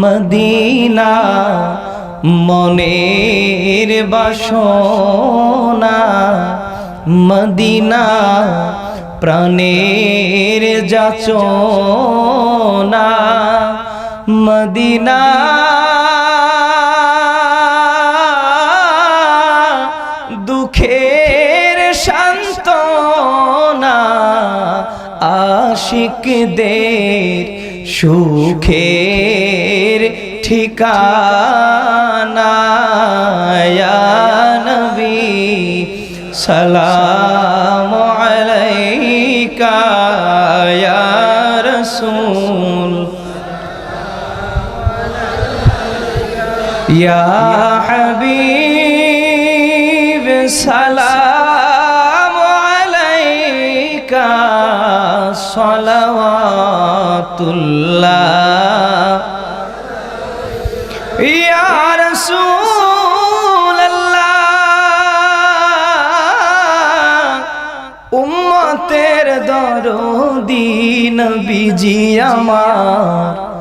Medina মনের বাসনা Medina প্রাণের যাচনা মদিনা আশিকদের সুখের ঠিকানা নবী সালাম আলাইকা ইয়া রাসূল। ইয়া হাবিব সালাম সালাওয়াতুল্লাহ। ইয়া রাসূলুল্লাহ। উম্মতের দরদি নবীজি আমার।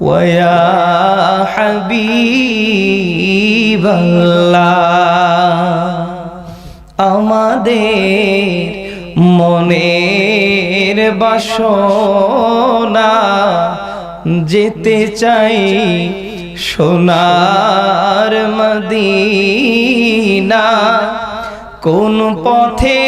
ওয়া হাবিবাল্লাহ। আমাদের মনের বাসনা যেতে চাই সোনার মদিনা। কোন পথে